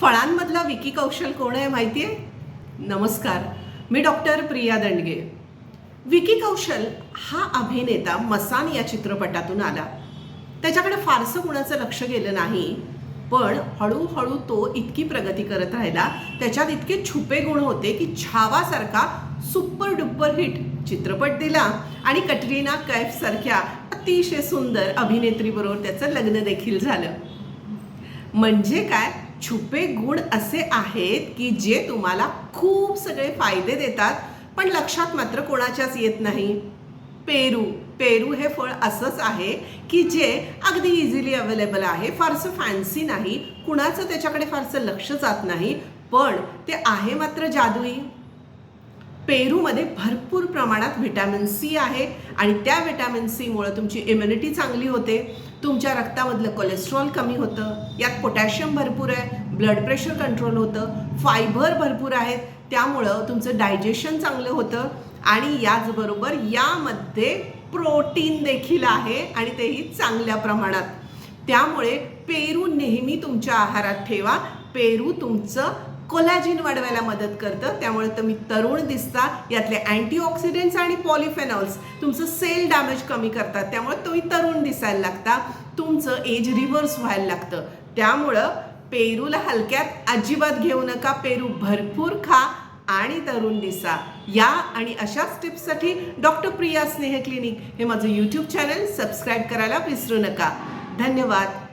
फळांमधला विकी कौशल कोण आहे माहिती आहे नमस्कार. मी डॉक्टर प्रिया दंडगे. विकी कौशल हा अभिनेता मसान या चित्रपटातून आला. त्याच्याकडे फारसं कुणाचं लक्ष गेलं नाही पण हळूहळू तो इतकी प्रगती करत राहिला. त्याच्यात इतके छुपे गुण होते की छावासारखा सुपर डुपर हिट चित्रपट दिला. आणि कटरीना कैफ सारख्या अतिशय सुंदर अभिनेत्रीबरोबर त्याचं लग्न देखील झालं. म्हणजे काय? छुपे गुण असे आहेत की जे तुम्हाला खूप सगळे फायदे देतात पण लक्षात मात्र कोणाच्याच येत नाही. पेरू पेरू हे फळ असंच आहे की जे अगदी इझिली अवेलेबल आहे फारसं फॅन्सी नाही कुणाचं त्याच्याकडे फारसं लक्ष जात नाही पण ते आहे मात्र जादुई. पेरूमध्ये भरपूर प्रमाणात व्हिटॅमिन सी आहे आणि त्या व्हिटॅमिन सीमुळं तुमची इम्युनिटी चांगली होते. तुमच्या रक्तामधलं कोलेस्ट्रॉल कमी होतं. यात पोटॅशियम भरपूर आहे ब्लड प्रेशर कंट्रोल होतं फायबर भरपूर आहेत. त्यामुळं तुमचं डायजेशन चांगलं होतं आणि याचबरोबर यामध्ये प्रोटीन देखील आहे आणि तेही चांगल्या प्रमाणात. त्यामुळे पेरू नेहमी तुमच्या आहारात ठेवा. पेरू तुमचं कोलॅजिन वाढवायला मदत करतं. त्यामुळे तुम्ही तरुण दिसता. यातले अँटीऑक्सिडेंट्स आणि पॉलिफेनॉल्स तुमचं सेल डॅमेज कमी करतात. त्यामुळे तुम्ही तरुण दिसायला लागता. तुमचं एज रिव्हर्स व्हायला लागतं. त्यामुळं पेरूला हलक्यात अजिबात घेऊ नका. पेरू भरपूर खा आणि तरुण दिसा. या आणि अशाच टिप्ससाठी डॉक्टर प्रिया स्नेह क्लिनिक हे माझं यूट्यूब चॅनल सबस्क्राईब करायला विसरू नका. धन्यवाद.